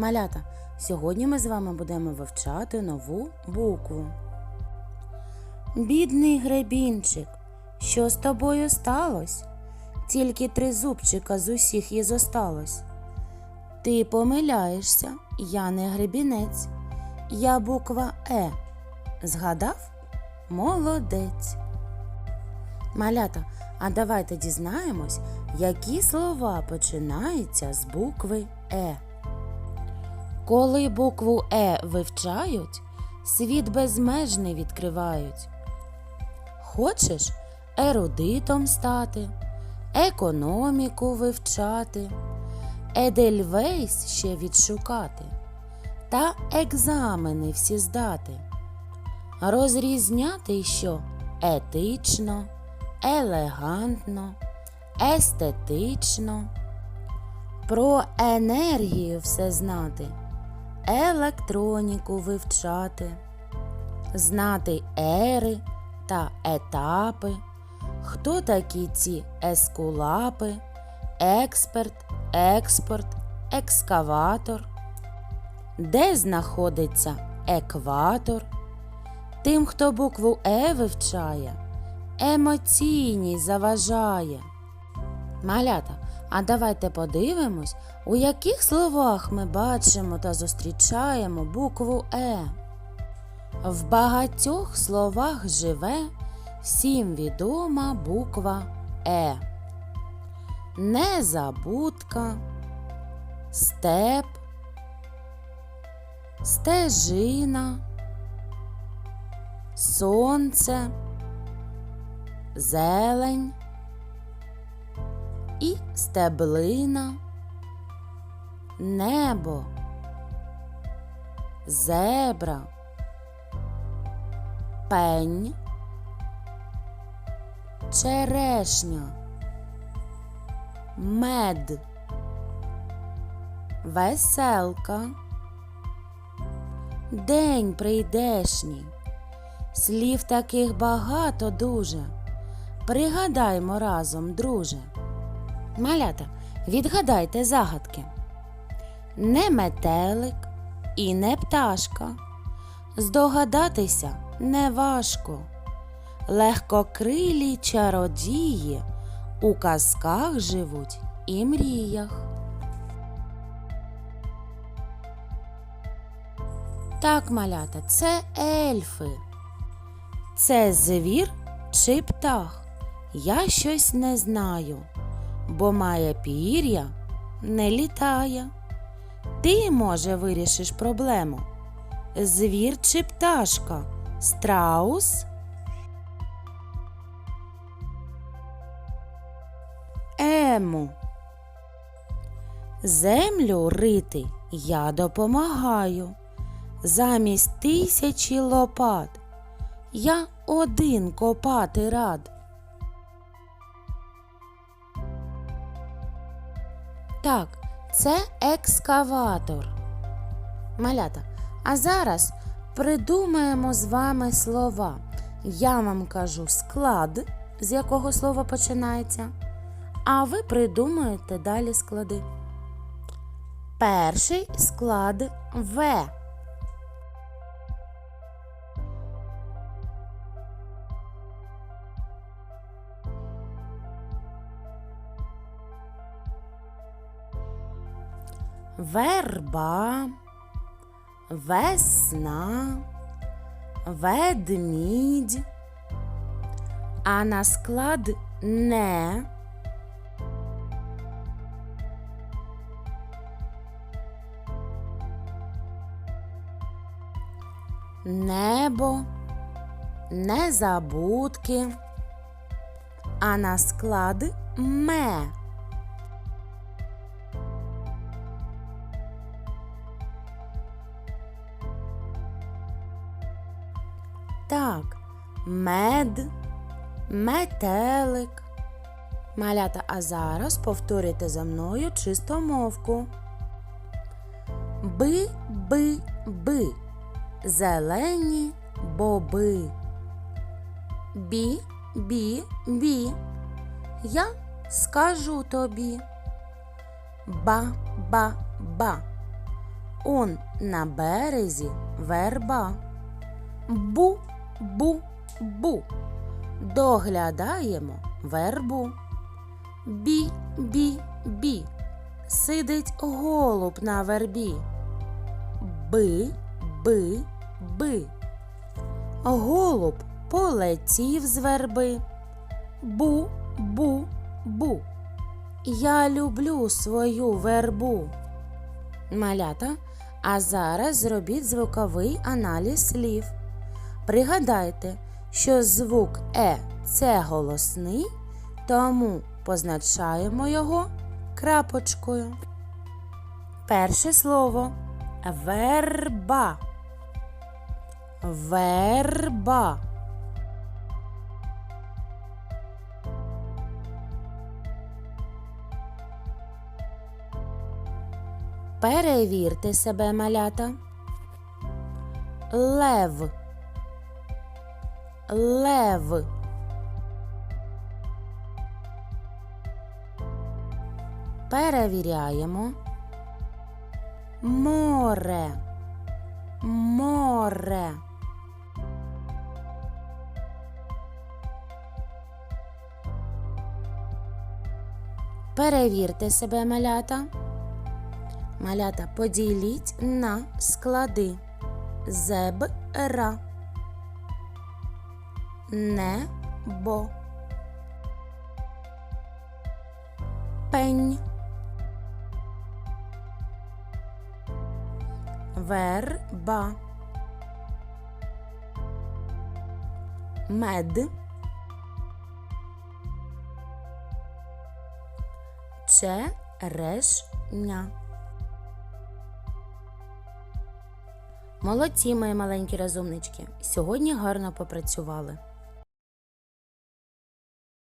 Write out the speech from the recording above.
Малята, сьогодні ми з вами будемо вивчати нову букву. Бідний гребінчик, що з тобою сталось? Тільки три зубчика з усіх і зосталось. Ти помиляєшся, я не гребінець, я буква Е. Згадав? Молодець. Малята, а давайте дізнаємось, які слова починаються з букви Е. Коли букву Е вивчають, світ безмежний відкривають. Хочеш ерудитом стати, економіку вивчати, Едельвейс ще відшукати та екзамени всі здати. Розрізняти, що етично, елегантно, естетично, про енергію все знати, електроніку вивчати, знати ери та етапи, хто такі ці ескулапи, експерт, експорт, екскаватор, де знаходиться екватор. Тим, хто букву Е вивчає, емоційність заважає. Малята, а давайте подивимось, у яких словах ми бачимо та зустрічаємо букву Е. В багатьох словах живе всім відома буква Е. Незабудка, степ, стежина сонце, зелень стеблина, небо, зебра, пень, черешня, мед, веселка, день прийдешній. Слів таких багато дуже. Пригадаймо разом, друже. Малята, відгадайте загадки. Не метелик і не пташка. Здогадатися неважко. Легкокрилі чародії у казках живуть і мріях. Так, малята, це ельфи. Це звір чи птах? Я щось не знаю, бо має пір'я, не літає. Ти, може, вирішиш проблему. Звір чи пташка? Страус? Ему. Землю рити я допомагаю. Замість тисячі лопат я один копати рад. Це екскаватор. Малята. А зараз придумаємо з вами слова. Я вам кажу склад, з якого слово починається. А ви придумаєте далі склади. Перший склад В. верба, весна, ведмідь, а на склад не. Небо, незабудки, а на склад ме. Так, мед, метелик. Малята, а зараз повторюйте за мною чистомовку. Би, би, би, зелені боби. Бі, бі, бі. Я скажу тобі. Ба, ба, ба. Он на березі верба. Бу, бу, бу. Доглядаємо вербу. Бі, бі, бі. Сидить голуб на вербі. Би, би, би. Голуб полетів з верби. Бу, бу, бу. Я люблю свою вербу. Малята, а зараз зробіть звуковий аналіз слів. Пригадайте, що звук Е це голосний, тому позначаємо його крапочкою. Перше слово верба. Верба. Перевірте себе, малята. Лев. Лев. Перевіряємо. Море. Море. Перевірте себе, малята. Малята, поділіть на склади. Зебра. Небо. Пень. Верба. Мед. Черешня. Молодці, мої маленькі розумнички. Сьогодні гарно попрацювали.